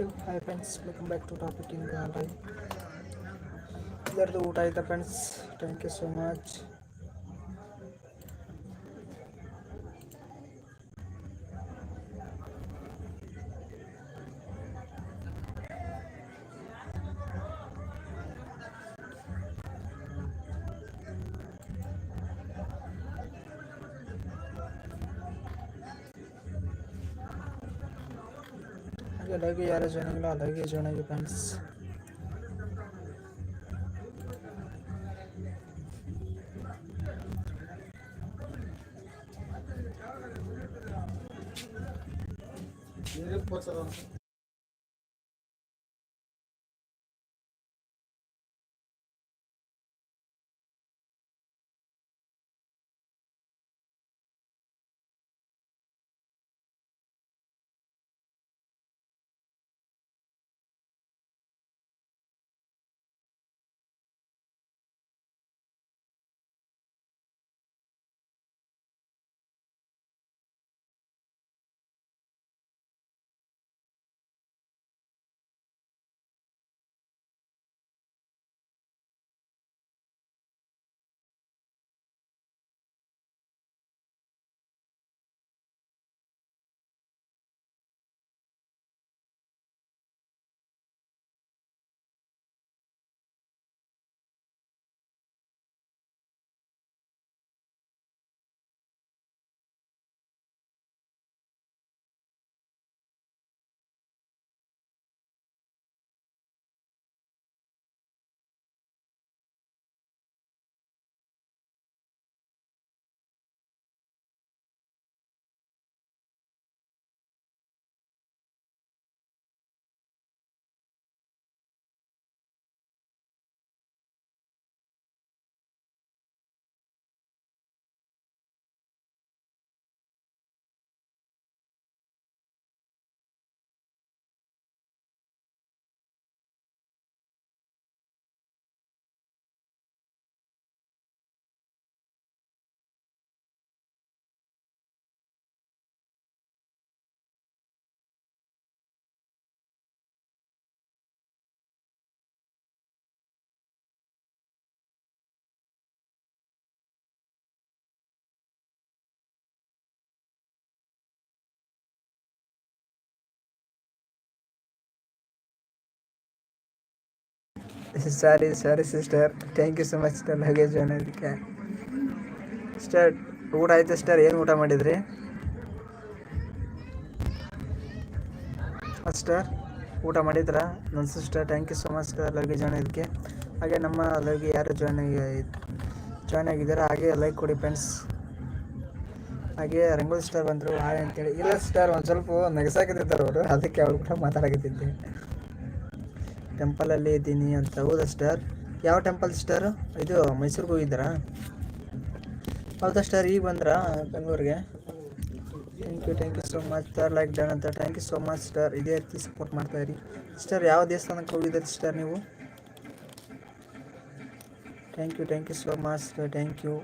Hello hi friends welcome back to topic in garden ಎಲ್ಲರದು ಊಟ ಆಯ್ತಾ friends thank you so much ಹಾಗೆ ಲೈವ್ಗೆ ಯಾರು ಜಾಯ್ನ್ ಆಗಿಲ್ಲ ಲೈವ್ಗೆ ಜಾಯ್ನ್ ಆಗಿ friends sorry sorry sister thank you so much sir ಹಾಗೆ ಜಾಯ್ನ್ ಅದಕ್ಕೆ ಸಿಸ್ಟರ್ ಊಟ ಆಯ್ತು ಸಿಸ್ಟರ್ ಏನು ಊಟ ಮಾಡಿದ್ರಿ? ಸಿಸ್ಟರ್ ಊಟ ಮಾಡಿದ್ರಾ? ನನ್ನ sister thank you so much sir join ಇದಕ್ಕೆ ಹಾಗೆ ನಮ್ಮ ಲೈವ್ಗೆ ಯಾರು ಜಾಯ್ನ್ ಆಗಿ ಜಾಯ್ನ್ ಆಗಿದ್ದಾರೆ ಹಾಗೆ ಲೈಕ್ ಕೊಡಿ ಫ್ರೆಂಡ್ಸ್ ಹಾಗೆ ರಂಗೋಲಿ ಸ್ಟಾರ್ ಬಂದರು, ಹಾಯ್ ಅಂತೇಳಿ. ಇಲ್ಲ ಸ್ಟಾರ್ ಒಂದು ಸ್ವಲ್ಪ ನಗಸಾಕಿರ್ತಾರೆ ಅವರು ಅದಕ್ಕೆ ಅವ್ರು ಕೂಡ ಮಾತಾಡಕತ್ತಿದ್ದೆ. ಟೆಂಪಲಲ್ಲಿ ಇದ್ದೀನಿ ಅಂತ ಹೌದಾ ಸ್ಟಾರ್ ಯಾವ ಟೆಂಪಲ್ ಸ್ಟಾರ್ ಇದು ಮೈಸೂರಿಗೆ ಹೋಗಿದ್ದೀರಾ? ಹೌದಾ ಸ್ಟಾರ್ ಈಗ ಬಂದ್ರಾ ಬೆಂಗಳೂರಿಗೆ? Thank you thank you so much star like done ಅಂತ thank you so much star ಇದೇ ರೀತಿ ಸಪೋರ್ಟ್ ಮಾಡ್ತಾ ಇರಿ. ಸ್ಟಾರ್ ಯಾವ ದೇವಸ್ಥಾನಕ್ಕೆ ಹೋಗಿದ್ದೀರಿ ಸ್ಟಾರ್ ನೀವು? Thank you thank you so much thank you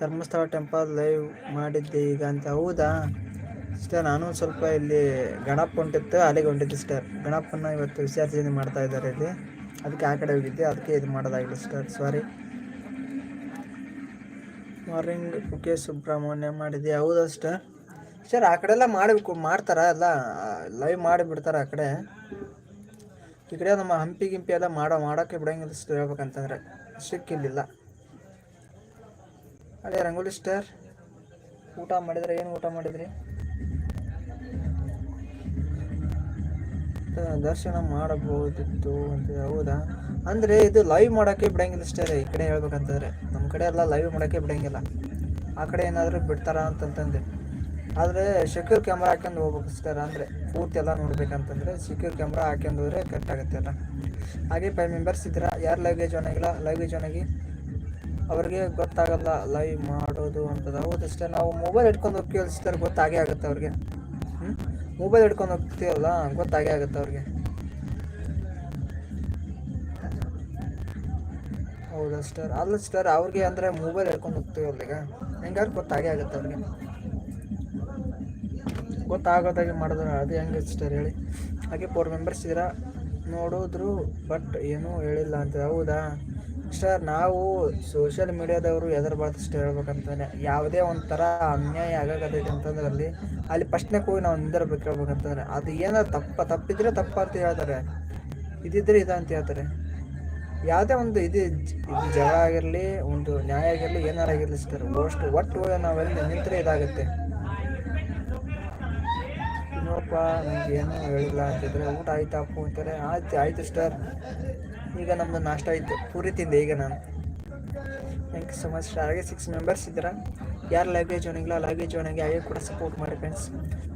Dharmasthala temple live ಮಾಡಿದ್ದೆ ಈಗ ಅಂತ. ಹೌದಾ? ಸಿಸ್ಟರ್ ನಾನು ಸ್ವಲ್ಪ ಇಲ್ಲಿ ಗಣಪ ಹೊಂಟಿತ್ತು, ಅಲ್ಲಿಗೆ ಹೊಂಟಿತ್ತು ಸರ್ ಗಣಪನ ಇವತ್ತು ವಿಸರ್ಜನೆ ಮಾಡ್ತಾ ಇದ್ದಾರೆ ಇಲ್ಲಿ. ಅದಕ್ಕೆ ಆ ಕಡೆ ಹೋಗಿದ್ದೆ, ಅದಕ್ಕೆ ಇದು ಮಾಡೋದಾಗಿಲ್ಲ star sorry morning Kukke Subrahmanya ಮಾಡಿದ್ದೆ ಹೌದಾ ಸರ್ ಸರ್ ಆ ಕಡೆ ಎಲ್ಲ ಮಾಡಬೇಕು, ಮಾಡ್ತಾರ? ಎಲ್ಲ ಲೈವ್ ಮಾಡಿಬಿಡ್ತಾರೆ ಆ ಕಡೆ? ಈ ಕಡೆ ನಮ್ಮ ಹಂಪಿ ಗಿಂಪಿ ಎಲ್ಲ ಮಾಡೋ, ಮಾಡೋಕ್ಕೆ ಬಿಡೋಂಗಿಲ್ಲ ಸರ್ ಹೇಳ್ಬೇಕಂತಂದ್ರೆ. ಸಿಕ್ಕಿಲ್ಲ ಅದೇ ರಂಗೋಲಿ ಸ್ಟಾರ್ ಊಟ ಮಾಡಿದ್ರೆ? ಏನು ಊಟ ಮಾಡಿದ್ರಿ? ದರ್ಶನ ಮಾಡಬಹುದಿತ್ತು ಅಂತ ಹೌದಾ? ಅಂದರೆ ಇದು ಲೈವ್ ಮಾಡೋಕ್ಕೆ ಬಿಡಂಗಿಲ್ಲ ಇಷ್ಟೇ ಈ ಕಡೆ ಹೇಳ್ಬೇಕಂತಂದ್ರೆ. ನಮ್ಮ ಕಡೆ ಎಲ್ಲ ಲೈವ್ ಮಾಡೋಕ್ಕೆ ಬಿಡಂಗಿಲ್ಲ. ಆ ಕಡೆ ಏನಾದರೂ ಬಿಡ್ತಾರ ಅಂತಂತಂದೆ. ಆದರೆ ಸೆಕ್ಯೂರ್ ಕ್ಯಾಮ್ರಾ ಹಾಕ್ಯಂಡು ಹೋಗ್ಬೇಕು ಸರ್ ಅಂದರೆ, ಪೂರ್ತಿ ಎಲ್ಲ ನೋಡ್ಬೇಕಂತಂದರೆ ಸೆಕ್ಯೂರ್ ಕ್ಯಾಮ್ರಾ ಹಾಕೊಂಡು ಹೋದರೆ ಕರೆಕ್ಟ್ ಆಗುತ್ತೆ ಅಲ್ಲ. ಹಾಗೆ ಫೈವ್ ಮೆಂಬರ್ಸ್ ಇದ್ದೀರಾ? ಯಾರು ಲೈವ್ಗೆ ಜಾಯ್ನ್ ಆಗಿಲ್ಲ? ಲೈವ್ಗೆ ಜಾಯ್ನ್ ಆಗಿ ಅವ್ರಿಗೆ ಗೊತ್ತಾಗಲ್ಲ ಲೈವ್ ಮಾಡೋದು ಅಂತದ ಹೌದಷ್ಟೇ ನಾವು ಮೊಬೈಲ್ ಇಟ್ಕೊಂಡು ಹೋಗಿ ಕೇಳಿಸ್ತಾರೆ ಗೊತ್ತಾಗೇ ಆಗುತ್ತೆ ಅವ್ರಿಗೆ. ಹ್ಞೂ ಮೊಬೈಲ್ ಹಿಡ್ಕೊಂಡು ಹೋಗ್ತೀವಲ್ಲ, ಗೊತ್ತಾಗೇ ಆಗುತ್ತೆ ಅವ್ರಿಗೆ. ಹೌದಾ ಸ್ಟರ್ ಅಲ್ಲ ಸ್ಟರ್ ಅವ್ರಿಗೆ ಅಂದರೆ ಮೊಬೈಲ್ ಹಿಡ್ಕೊಂಡು ಹೋಗ್ತೀವಲ್ಲ ಈಗ. ಹೆಂಗಾರು ಗೊತ್ತಾಗೇ ಆಗುತ್ತೆ ಅವ್ರಿಗೆ. ಗೊತ್ತಾಗೋದಾಗಿ ಮಾಡಿದ್ರೆ ಅದು ಹೆಂಗೆ ಸ್ಟರ್ ಹೇಳಿ. ಹಾಗೆ ಫೋರ್ ಮೆಂಬರ್ಸ್ ಇದ್ದೀರಾ? ನೋಡಿದ್ರು ಬಟ್ ಏನೂ ಹೇಳಿಲ್ಲ ಅಂತ. ಹೌದಾ? ಸರ್ ನಾವು ಸೋಷಿಯಲ್ ಮೀಡಿಯಾದವರು ಎದರ್ಬಾರ್ದು ಅಷ್ಟು ಹೇಳ್ಬೇಕಂತಾನೆ. ಯಾವುದೇ ಒಂಥರ ಅನ್ಯಾಯ ಆಗಾಗತೈತೆ ಅಂತಂದ್ರೆ ಅಲ್ಲಿ ಅಲ್ಲಿ ಫಸ್ಟ್ನೇ ಹೋಗಿ ನಾವು ನಿಂದಿರ್ಬೇಕು ಹೇಳ್ಬೇಕಂತಂದ್ರೆ ಅದು ಏನಾದ್ರು ತಪ್ಪ, ತಪ್ಪಿದ್ರೆ ತಪ್ಪ ಅಂತ ಹೇಳ್ತಾರೆ. ಇದಿದ್ರೆ ಇದು ಅಂತ ಹೇಳ್ತಾರೆ. ಯಾವುದೇ ಒಂದು ಇದು ಇದು ಜಗಳ ಆಗಿರಲಿ, ಒಂದು ನ್ಯಾಯ ಆಗಿರಲಿ, ಏನಾರು ಆಗಿರಲಿ ಸರ್ ಅಷ್ಟು ಒಟ್ಟು ನಾವೆಲ್ಲಿ ನಿಂತರೆ ಇದಾಗುತ್ತೆ. ನನಗೆ ಏನೂ ಹೇಳಿಲ್ಲ ಅಂತಿದ್ರೆ ಊಟ ಆಯ್ತಾ ಅಪ್ಪು ಅಂತಾರೆ ಆಯ್ತು ಆಯ್ತು ಸ್ಟಾರ್ ಈಗ ನಮ್ಮದು ನಾಷ್ಟ ಆಯಿತು. ಪೂರಿ ತಿಂದೆ ಈಗ ನಾನು. ಥ್ಯಾಂಕ್ ಯು ಸೊ ಮಚ್ ಹಾಗೆ ಸಿಕ್ಸ್ ಮೆಂಬರ್ಸ್ ಇದ್ದೀರಾ? ಯಾರು ಲೈಬ್ರೇಜ್ ಜಾಯ್ನಿಂಗಿಲ್ಲ ಲೈಬ್ರರಿ ಜಾಯ್ನಿಂಗ್ ಹಾಗೆ ಕೂಡ ಸಪೋರ್ಟ್ ಮಾಡಿ ಫ್ರೆಂಡ್ಸ್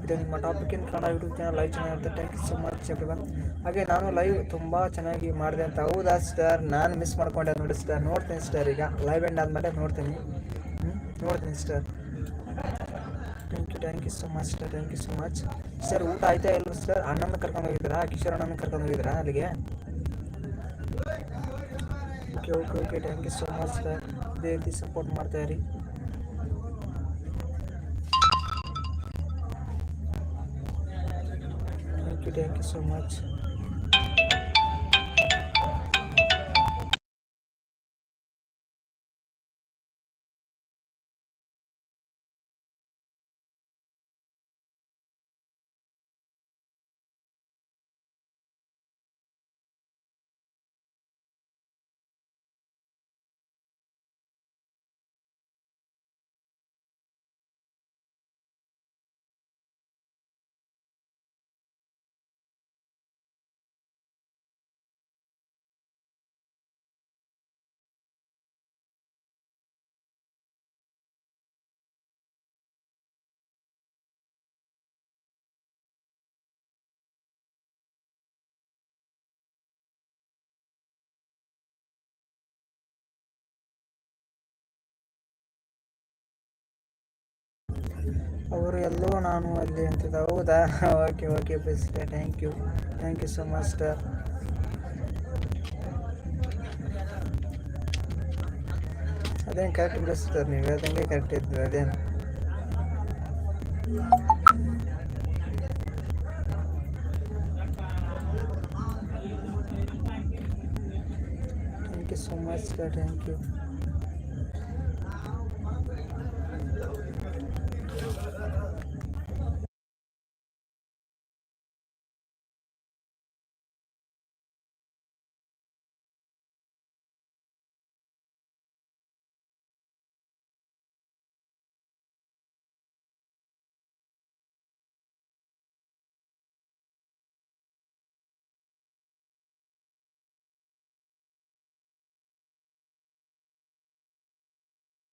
ಇದು ನಿಮ್ಮ topic in Kannada YouTube channel live ಚೆನ್ನಾಗಿರುತ್ತೆ thank you so much everyone ಹಾಗೆ ನಾನು ಲೈವ್ ತುಂಬ ಚೆನ್ನಾಗಿ ಮಾಡಿದೆ ಅಂತ. ಹೌದಾ ಸ್ಟಾರ್ ನಾನು ಮಿಸ್ ಮಾಡ್ಕೊಂಡೆ ನೋಡಿ ಸ್ಟಾರ್ ನೋಡ್ತೀನಿ ಸ್ಟಾರ್ ಈಗ. ಲೈವ್ ಎಂಡ್ ಆದಮೇಲೆ ನೋಡ್ತೀನಿ. ನೋಡ್ತೀನಿ star thank you thank you so much sir thank you so much sir ಊಟ ಆಯ್ತಾ ಇಲ್ಲ ಸರ್ ಅಣ್ಣನ ಕರ್ಕೊಂಡು ಹೋಗಿದ್ದೀರಾ? ಕಿಶೋರ್ ಅಣ್ಣನ ಕರ್ಕೊಂಡು ಹೋಗಿದ್ದೀರಾ ಅಲ್ಲಿಗೆ? Okay okay okay thank you so much sir ಇದೇ ರೀತಿ ಸಪೋರ್ಟ್ ಮಾಡ್ತಾ ಇರಿ thank you thank you so much ಅವರು ಎಲ್ಲೋ ನಾನು ಅಲ್ಲಿ ಅಂತಿದ್ದೆ ಹೌದಾ? Okay okay please thank you thank you so much sir ಅದೇನು ಕರೆಕ್ಟ್ ಬಿಡಿಸ್ತಾರೆ ನೀವು? ಹೇಳ್ದಂಗೆ ಕರೆಕ್ಟ್ ಇದ್ದು ಅದೇನು? Thank you so much sir thank you